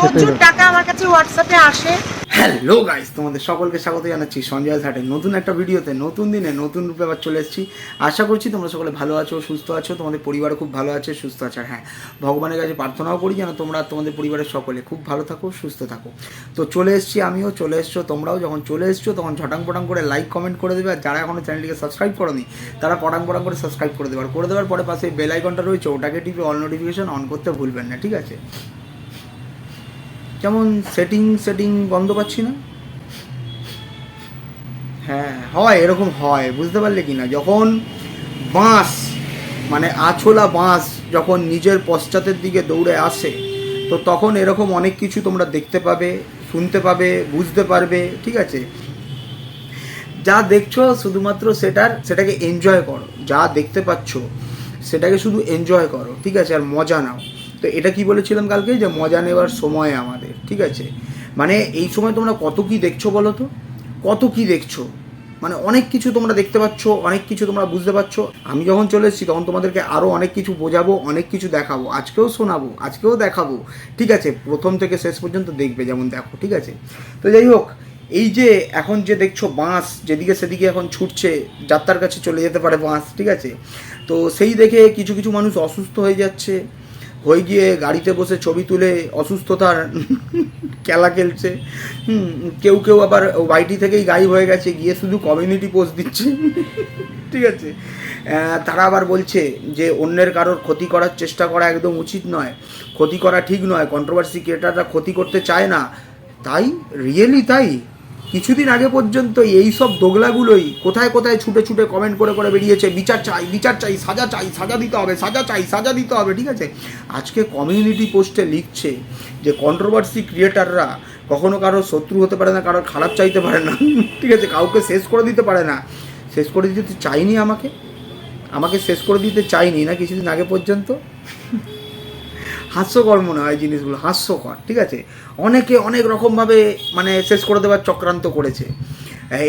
প্রচুর টাকা আমার কাছে হোয়াটসঅ্যাপে আসে। হ্যালো গাইস তোমাদের সকলকে স্বাগত জানাচ্ছি সঞ্জয় ঘাটের নতুন একটা ভিডিওতে নতুন দিনে নতুন রূপে আবার চলে এসেছি। আশা করছি তোমরা সকলে ভালো আছো সুস্থ আছো তোমাদের পরিবার খুব ভালো আছে সুস্থ আছে। হ্যাঁ ভগবানের কাছে প্রার্থনাও করি যেন তোমরা তোমাদের পরিবারের সকলে খুব ভালো থাকো সুস্থ থাকো। তো চলে এসেছি আমিও চলে এসছো তোমরাও। যখন চলে এসছো তখন ঝটাং পটাং করে লাইক কমেন্ট করে দেবে। আর যারা এখনও চ্যানেলটিকে সাবস্ক্রাইব করনি তারা পটাং পটাং করে সাবস্ক্রাইব করে দেবে। আর করে দেওয়ার পরে পাশে বেল আইকনটা রয়েছে ওটাকে টিপে অল নোটিফিকেশন অন করতে ভুলবেন না ঠিক আছে? যেমন সেটিং সেটিং বন্ধ পাচ্ছি না? হ্যাঁ হয়, এরকম হয়, বুঝতে পারলে কি না? যখন বাঁশ মানে আছলা বাঁশ যখন নিজের পশ্চাতের দিকে দৌড়ে আসে, তো তখন এরকম অনেক কিছু তোমরা দেখতে পাবে, শুনতে পাবে, বুঝতে পারবে, ঠিক আছে? যা দেখছ শুধুমাত্র সেটার, সেটাকে এনজয় করো। যা দেখতে পাচ্ছ, সেটাকে শুধু এনজয় করো, ঠিক আছে? আর মজা নাও। তো এটা কি বলেছিলাম কালকে? যে মজা নেওয়ার সময় আমাদের। ঠিক আছে? মানে এই সময় তোমরা কত কি দেখছ বলো তো? কত কি দেখছ? মানে অনেক কিছু তোমরা দেখতে পাচ্ছ, অনেক কিছু তোমরা বুঝতে পারছ। আমি যখন চলে এসেছি, তখন তোমাদেরকে আরও অনেক কিছু বোঝাবো, অনেক কিছু দেখাবো, আজকেও শোনাবো, আজকেও দেখাবো। ঠিক আছে? প্রথম থেকে শেষ পর্যন্ত দেখবে যেমন দেখো, ঠিক আছে? তো যাই হোক, এই যে এখন যে দেখছ বাঁশ, যেদিকে সেদিকে এখন ছুটছে, যাত্রার কাছে চলে যেতে পারে বাঁশ, ঠিক আছে? তো সেই দেখে কিছু কিছু মানুষ অসুস্থ হয়ে যাচ্ছে হয়ে গিয়ে গাড়িতে বসে ছবি তুলে অসুস্থতার খেলা খেলছে। কেউ কেউ আবার ওয়াইটি থেকেই গায়েব হয়ে গেছে, গিয়ে শুধু কমিউনিটি পোস্ট দিচ্ছে। ঠিক আছে? তারা আবার বলছে যে অন্যের কারোর ক্ষতি করার চেষ্টা করা একদম উচিত নয়। ক্ষতি করা ঠিক নয় কন্ট্রোভার্সি ক্রিয়েটাররা ক্ষতি করতে চায় না। তাই? রিয়েলি তাই? কিছুদিন আগে পর্যন্ত এই সব দোগলাগুলোই কোথায় কোথায় ছুটে ছুটে কমেন্ট করে করে বেরিয়েছে, বিচার চাই বিচার চাই, সাজা চাই, সাজা দিতে হবে, সাজা চাই, সাজা দিতে হবে, ঠিক আছে? আজকে কমিউনিটি পোস্টে লিখছে যে কন্ট্রোভার্সি ক্রিয়েটাররা কখনো কারোর শত্রু হতে পারে না, কারোর খারাপ চাইতে পারে না, ঠিক আছে? কাউকে শেষ করে দিতে পারে না। শেষ করে দিতে চাইনি আমাকে? আমাকে শেষ করে দিতে চাইনি না কিছুদিন আগে পর্যন্ত? হাস্যকর মনে হয় জিনিসগুলো, হাস্যকর, ঠিক আছে? অনেকে অনেক রকমভাবে মানে শেষ করে দেওয়ার চক্রান্ত করেছে।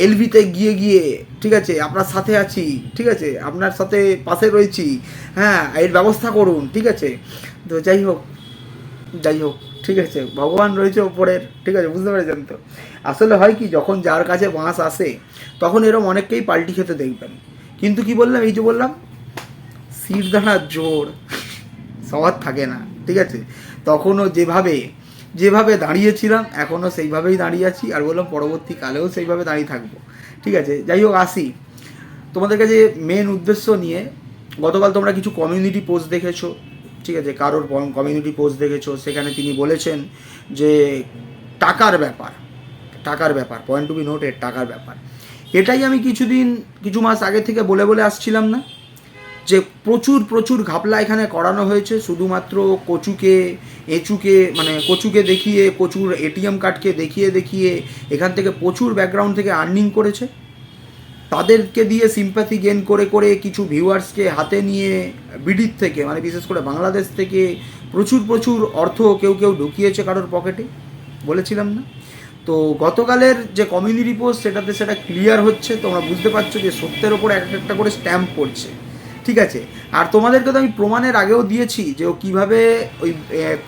এলভিতে গিয়ে গিয়ে, ঠিক আছে, আপনার সাথে আছি, ঠিক আছে, আপনার সাথে পাশে রয়েছি হ্যাঁ এর ব্যবস্থা করুন, ঠিক আছে? তো যাই হোক যাই হোক, ঠিক আছে, ভগবান রয়েছে ওপরের ঠিক আছে, বুঝতে পেরেছেন তো? আসলে হয় কি, যখন যার কাছে বাঁশ আসে, তখন এরম অনেককেই পাল্টি খেতে দেখবেন। কিন্তু কি বললাম, এই যে বললাম সিট জোর সবার থাকে না। ঠিক আছে? তখনও যেভাবে যেভাবে দাঁড়িয়েছিলাম, এখনও সেইভাবেই দাঁড়িয়ে আছি আর বললাম পরবর্তীকালেও সেইভাবে দাঁড়িয়ে থাকব। ঠিক আছে? যাই হোক, আসি। তোমাদের কাছে মেন উদ্দেশ্য নিয়ে, গতকাল তোমরা কিছু কমিউনিটি পোস্ট দেখেছ, ঠিক আছে? কারোর কমিউনিটি পোস্ট দেখেছ, সেখানে তিনি বলেছেন যে টাকার ব্যাপার টাকার ব্যাপার পয়েন্ট টু বি নোটেড টাকার ব্যাপার। এটাই আমি কিছুদিন, কিছু মাস আগে থেকে বলে বলে আসছিলাম না? যে প্রচুর প্রচুর ঘাপলা এখানে করানো হয়েছে, শুধুমাত্র কচুকে, এঁচুকে মানে কচুকে দেখিয়ে কচুর এটিএম কার্ডকে দেখিয়ে দেখিয়ে এখান থেকে প্রচুর ব্যাকগ্রাউন্ড থেকে আর্নিং করেছে। তাদেরকে দিয়ে সিম্প্যাথি গেন করে করে কিছু ভিউয়ার্সকে হাতে নিয়ে বিডির থেকে মানে বিশেষ করে বাংলাদেশ থেকে প্রচুর প্রচুর অর্থ কেউ কেউ ঢুকিয়েছে কারোর পকেটে, বলেছিলাম না? তো গতকালের যে কমিউনিটি পোস্ট সেটাতে সেটা ক্লিয়ার হচ্ছে, তোমরা বুঝতে পারছ যে সত্যের ওপর এক একটা করে স্ট্যাম্প পড়ছে। ঠিক আছে। আর তোমাদেরকে তো আমি প্রমাণের আগেও দিয়েছি যে ও কীভাবে ওই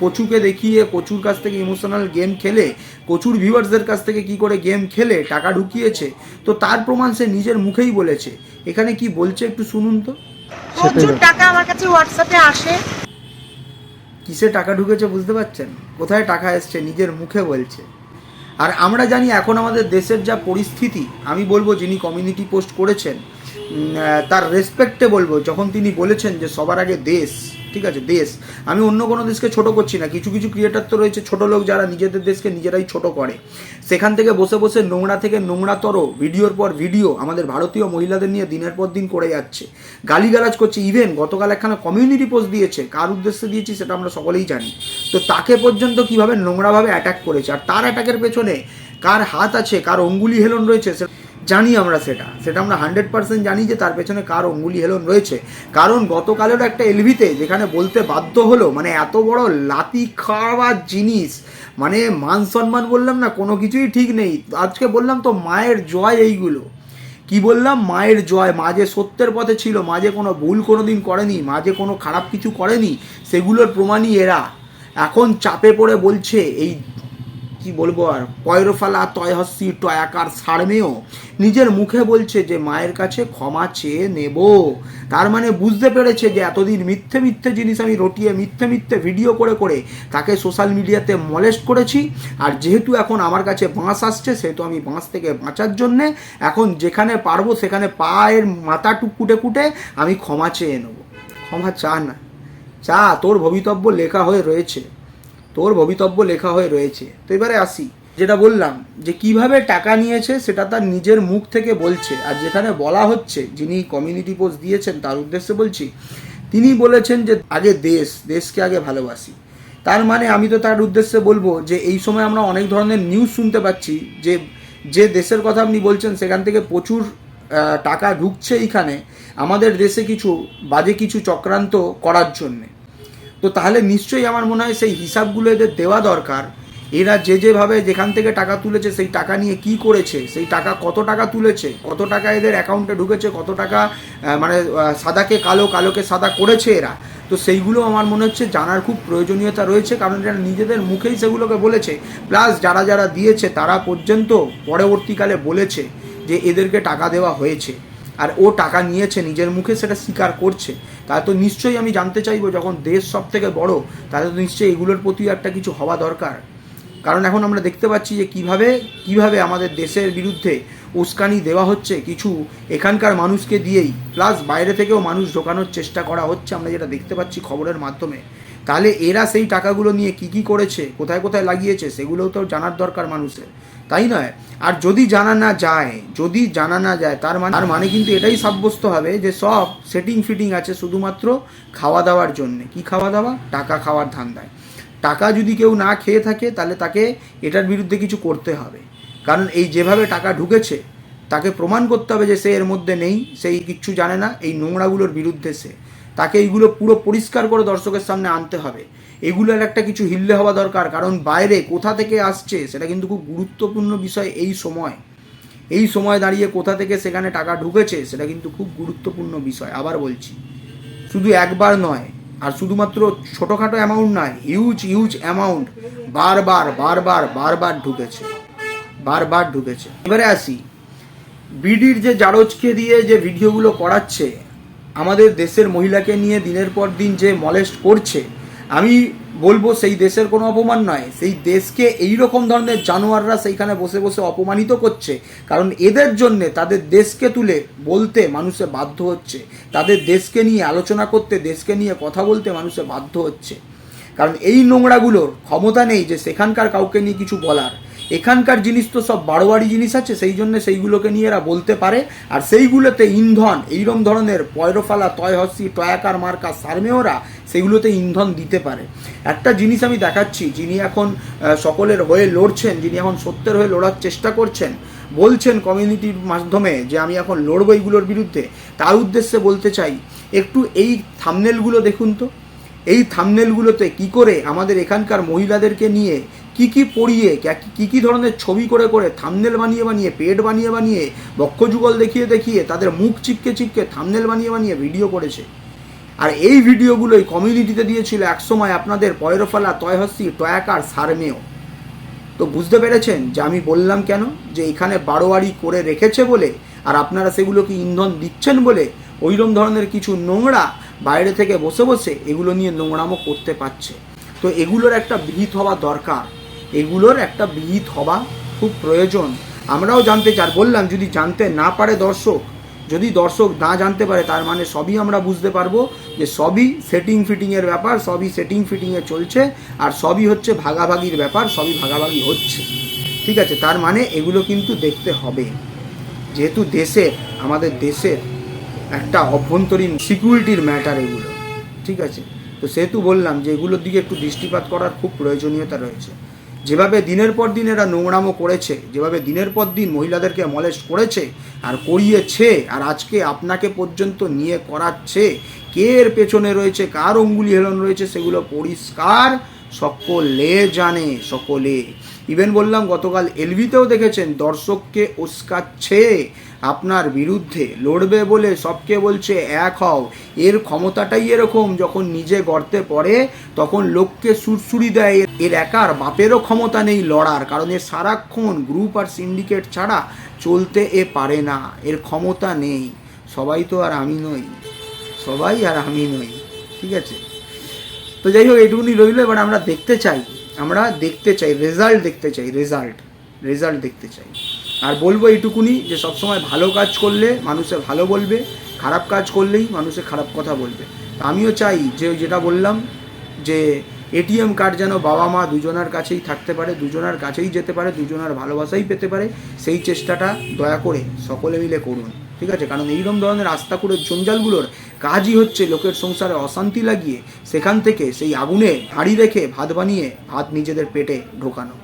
কচুকে দেখিয়ে কচুর কাছ থেকে ইমোশনাল গেম খেলে কচুর ভিউয়ার্সদের কাছ থেকে কি করে গেম খেলে টাকা ঢুকিয়েছে। তো তার প্রমাণ সে নিজের মুখেই বলেছে। এখানে কি বলছে একটু শুনুন তো? প্রচুর টাকা আমার কাছে হোয়াটসঅ্যাপে আসে। কিসে টাকা ঢুকেছে বুঝতে পারছেন? কোথায় টাকা এসছে? নিজের মুখে বলছে। আর আমরা জানি এখন আমাদের দেশের যা পরিস্থিতি আমি বলব যিনি কমিউনিটি পোস্ট করেছেন তার রেসপেক্টে বলব যখন তিনি বলেছেন যে সবার আগে দেশ, ঠিক আছে, দেশ। আমি অন্য কোনো দেশকে ছোট করছি না। কিছু কিছু ক্রিয়েটার তো রয়েছে ছোট লোক যারা নিজেদের দেশকে নিজেরাই ছোট করে। সেখান থেকে বসে বসে নোংরা থেকে নোংরাতর ভিডিওর পর ভিডিও আমাদের ভারতীয় মহিলাদের নিয়ে দিনের পর দিন করে যাচ্ছে। গালিগালাজ করছে। ইভেন গতকাল একখানা কমিউনিটি পোস্ট দিয়েছে। কার উদ্দেশ্যে দিয়েছি সেটা আমরা সকলেই জানি। তো তাকে পর্যন্ত কীভাবে নোংরাভাবে অ্যাটাক করেছে? আর তার অ্যাটাকের পেছনে কার হাত আছে, কার অঙ্গুলি হেলন রয়েছে, সে- জানি আমরা সেটা। সেটা আমরা হান্ড্রেড পার্সেন্ট জানি যে তার পেছনে কার অঙ্গুলি হেলন রয়েছে। কারণ গতকালেরও একটা এলভিতে যেখানে বলতে বাধ্য হলো মানে এত বড় লাতি খাওয়ার জিনিস মানে মান সম্মান বললাম না, কোনো কিছুই ঠিক নেই। আজকে বললাম তো মায়ের জয় এইগুলো। কি বললাম? মায়ের জয়, মা যে সত্যের পথে ছিল, মা যে কোনো ভুল কোনো দিন করেনি, মা যে কোনো খারাপ কিছু করেনি, সেগুলোর প্রমাণই এরা। এখন চাপে পড়ে বলছে, এই কি বলব আর? পয়রফালা তয়হস্যি টয়াকার সারমেও নিজের মুখে বলছে যে, মায়ের কাছে ক্ষমা চেয়ে নেব। তার মানে বুঝতে পেরেছে যে, এতদিন মিথ্যে মিথ্যে জিনিস আমি রটিয়ে, মিথ্যে মিথ্যে ভিডিও করে করে তাকে সোশ্যাল মিডিয়াতে মলেস্ট করেছি। আর যেহেতু এখন আমার কাছে বাঁশ আসছে, সেহেতু আমি বাঁশ থেকে বাঁচার জন্যে এখন যেখানে পারব, সেখানে পায়ের মাথা কুটে কুটে আমি ক্ষমা চেয়ে নেব। ক্ষমা চা না, চা তোর ভবিতব্য লেখা হয়ে রয়েছে। তোর ভবিতব্য লেখা হয়ে রয়েছে। তো এবারে আসি। যেটা বললাম, যে কীভাবে টাকা নিয়েছে সেটা তার নিজের মুখ থেকে বলছে। আর যেখানে বলা হচ্ছে, যিনি কমিউনিটি পোস্ট দিয়েছেন, তার উদ্দেশ্যে বলছি, তিনি বলেছেন যে আগে দেশ, দেশকে আগে ভালোবাসি। তার মানে আমি তো তার উদ্দেশ্যে বলব যে এই সময় আমরা অনেক ধরনের নিউজ শুনতে পাচ্ছি, যে যে দেশের কথা আপনি বলছেন, সেখান থেকে প্রচুর টাকা ঢুকছে এইখানে। আমাদের দেশে কিছু বাজে কিছু চক্রান্ত করার জন্যে। তো তাহলে নিশ্চয়ই আমার মনে হয় সেই হিসাবগুলো এদের দেওয়া দরকার। এরা যে যেভাবে যেখান থেকে টাকা তুলেছে, সেই টাকা নিয়ে কি করেছে, সেই টাকা কত টাকা তুলেছে, কত টাকা এদের অ্যাকাউন্টে ঢুকেছে, কত টাকা মানে সাদাকে কালো, কালোকে সাদা করেছে এরা। তো সেইগুলো আমার মনে হচ্ছে জানার খুব প্রয়োজনীয়তা রয়েছে, কারণ এরা নিজেদের মুখেই সেগুলোকে বলেছে। প্লাস যারা যারা দিয়েছে, তারা পর্যন্ত পরবর্তীকালে বলেছে যে এদেরকে টাকা দেওয়া হয়েছে। আর ও টাকা নিয়েছে, নিজের মুখে সেটা স্বীকার করছে, তাহলে তো নিশ্চয়ই আমি জানতে চাইব যখন দেশ সব থেকে বড়, তাহলে তো নিশ্চয়ই এগুলোর প্রতি একটা কিছু হওয়া দরকার। কারণ এখন আমরা দেখতে পাচ্ছি যে কীভাবে কীভাবে আমাদের দেশের বিরুদ্ধে উস্কানি দেওয়া হচ্ছে, কিছু এখানকার মানুষকে দিয়েই প্লাস বাইরে থেকেও মানুষ ঢোকানোর চেষ্টা করা হচ্ছে, আমরা যেটা দেখতে পাচ্ছি খবরের মাধ্যমে। তাহলে এরা সেই টাকাগুলো নিয়ে কি কি করেছে, কোথায় কোথায় লাগিয়েছে, সেগুলোও তো জানার দরকার মানুষের। তাই নয়? আর যদি জানা না যায়, যদি জানা না যায়, তার মানে তার মানে কিন্তু এটাই সাব্যস্ত হবে যে সব সেটিং ফিটিং আছে শুধুমাত্র খাওয়া দাওয়ার জন্যে। কি খাওয়া দাওয়া? টাকা খাওয়ার ধান্দায়। টাকা যদি কেউ না খেয়ে থাকে, তাহলে তাকে এটার বিরুদ্ধে কিছু করতে হবে। কারণ এই যেভাবে টাকা ঢুকেছে, তাকে প্রমাণ করতে হবে যে সে এর মধ্যে নেই, সেই কিচ্ছু জানে না, এই নোংরাগুলোর বিরুদ্ধে সে। তাকে এইগুলো পুরো পরিষ্কার করে দর্শকের সামনে আনতে হবে। এগুলোর একটা কিছু হিল্লে হওয়া দরকার, কারণ বাইরে কোথা থেকে আসছে সেটা কিন্তু খুব গুরুত্বপূর্ণ বিষয় এই সময়। এই সময় দাঁড়িয়ে কোথা থেকে সেখানে টাকা ঢুকেছে সেটা কিন্তু খুব গুরুত্বপূর্ণ বিষয়, আবার বলছি। শুধু একবার নয়, আর শুধুমাত্র ছোটোখাটো অ্যামাউন্ট নয় হিউজ হিউজ অ্যামাউন্ট বারবার বারবার বারবার ঢুকেছে। বারবার ঢুকেছে। এবারে আসি। বিডির যে জারজকে দিয়ে যে ভিডিওগুলো করাচ্ছে আমাদের দেশের মহিলাকে নিয়ে দিনের পর দিন যে মলেস্ট করছে, আমি বলব সেই দেশের কোনো অপমান নয়। সেই দেশকে এই রকম ধরনের জানোয়াররা সেইখানে বসে বসে অপমানিত করছে, কারণ এদের জন্যে তাদের দেশকে তুলে বলতে মানুষে বাধ্য হচ্ছে। তাদের দেশকে নিয়ে আলোচনা করতে, দেশকে নিয়ে কথা বলতে মানুষে বাধ্য হচ্ছে। কারণ এই নোংরাগুলোর ক্ষমতা নেই যে সেখানকার কাউকে নিয়ে কিছু বলার। এখানকার জিনিস তো সব বারোয়ারি জিনিস আছে, সেই জন্য সেইগুলোকে নিয়ে এরা বলতে পারে। আর সেইগুলোতে ইন্ধন, এইরকম ধরনের পয়রফালা তয়হস্যি টয়াকার মার্কা সারমেয়রা সেগুলোতে ইন্ধন দিতে পারে। একটা জিনিস আমি দেখাচ্ছি, যিনি এখন সকলের হয়ে লড়ছেন, যিনি এখন সত্যের হয়ে লড়ার চেষ্টা করছেন, বলছেন কমিউনিটির মাধ্যমে যে আমি এখন লড়বো এইগুলোর বিরুদ্ধে, তার উদ্দেশ্যে বলতে চাই, একটু এই থামনেলগুলো দেখুন তো। এই থামনেলগুলোতে কি করে আমাদের এখানকার মহিলাদেরকে নিয়ে কি কি পড়িয়ে কি কি ধরনের ছবি করে করে থামনেল বানিয়ে বানিয়ে পেট বানিয়ে বানিয়ে, বক্ষযুগল দেখিয়ে দেখিয়ে তাদের মুখ চিপকে চিপকে থামনেল বানিয়ে বানিয়ে ভিডিও করেছে। আর এই ভিডিওগুলোই কমিউনিটিতে দিয়েছিল একসময় আপনাদের পয়রফালা তয়হস্যি টয়াকার, সারমেয়। তো বুঝতে পেরেছেন যে আমি বললাম কেন? যে এখানে বারোয়ারি করে রেখেছে বলে, আর আপনারা সেগুলোকে ইন্ধন দিচ্ছেন বলে, ওইরকম ধরনের কিছু নোংরা বাইরে থেকে বসে বসে এগুলো নিয়ে নোংরামো করতে পারছে। তো এগুলোর একটা বিহিত হওয়া দরকার। এগুলোর একটা বিহিত হওয়া খুব প্রয়োজন। আমরাও জানতে চাই, আর বললাম, যদি জানতে না পারে দর্শক, যদি দর্শক না জানতে পারে, তার মানে সবই আমরা বুঝতে পারব যে সবই সেটিং ফিটিংয়ের ব্যাপার, সবই সেটিং ফিটিংয়ে চলছে, আর সবই হচ্ছে ভাগাভাগির ব্যাপার, সবই ভাগাভাগি হচ্ছে। ঠিক আছে, তার মানে এগুলো কিন্তু দেখতে হবে। যেহেতু দেশের, আমাদের দেশের একটা অভ্যন্তরীণ সিকিউরিটির ম্যাটার এগুলো। ঠিক আছে, তো সেহেতু বললাম যে এগুলোর দিকে একটু দৃষ্টিপাত করার খুব প্রয়োজনীয়তা রয়েছে। যেভাবে দিনের পর দিন এরা নোংরামো করেছে, যেভাবে দিনের পর দিন মহিলাদেরকে মলেস্ট করেছে আর করিয়েছে আর আজকে আপনাকে পর্যন্ত নিয়ে করাচ্ছে, কে এর পেছনে রয়েছে, কার অঙ্গুলি হেলন রয়েছে, সেগুলো পরিষ্কার সকলে জানে, সকলে। ইভেন বললাম, গতকাল এলভিতেও দেখেছেন, দর্শককে উস্কাচ্ছে, আপনার বিরুদ্ধে লড়বে বলে সবকে বলছে, এক হও। এর ক্ষমতাটাই এরকম, যখন নিজে গর্তে পড়ে, তখন লোককে সুরসুরি দেয়। এর- একার বাপেরও ক্ষমতা নেই লড়ার, কারণ এর সারাক্ষণ গ্রুপ আর সিন্ডিকেট ছাড়া চলতে এ পারে না। এর ক্ষমতা নেই। সবাই তো আর আমি নই। সবাই আর আমি নই। ঠিক আছে? তো যাই হোক, এইটুকুনি রইল, এবার আমরা দেখতে চাই, আমরা দেখতে চাই রেজাল্ট দেখতে চাই রেজাল্ট রেজাল্ট দেখতে চাই। আর বলব এইটুকুনি যে সবসময় ভালো কাজ করলে মানুষে ভালো বলবে, খারাপ কাজ করলেই মানুষে খারাপ কথা বলবে। আমিও চাই যে যেটা বললাম, যে এটিএম কার্ড যেন বাবা মা দুজনার কাছেই থাকতে পারে, দুজনার কাছেই যেতে পারে, দুজনার ভালোবাসাই পেতে পারে, সেই চেষ্টাটা দয়া করে সকলে মিলে করুন। ঠিক আছে? কারণ এইরকম ধরনের রাস্তা করে জঞ্জালগুলোর কাজই হচ্ছে লোকের সংসারে অশান্তি লাগিয়ে সেখান থেকে সেই আগুনে হাঁড়ি রেখে ভাত বানিয়ে ভাত নিজেদের পেটে ঢোকানো।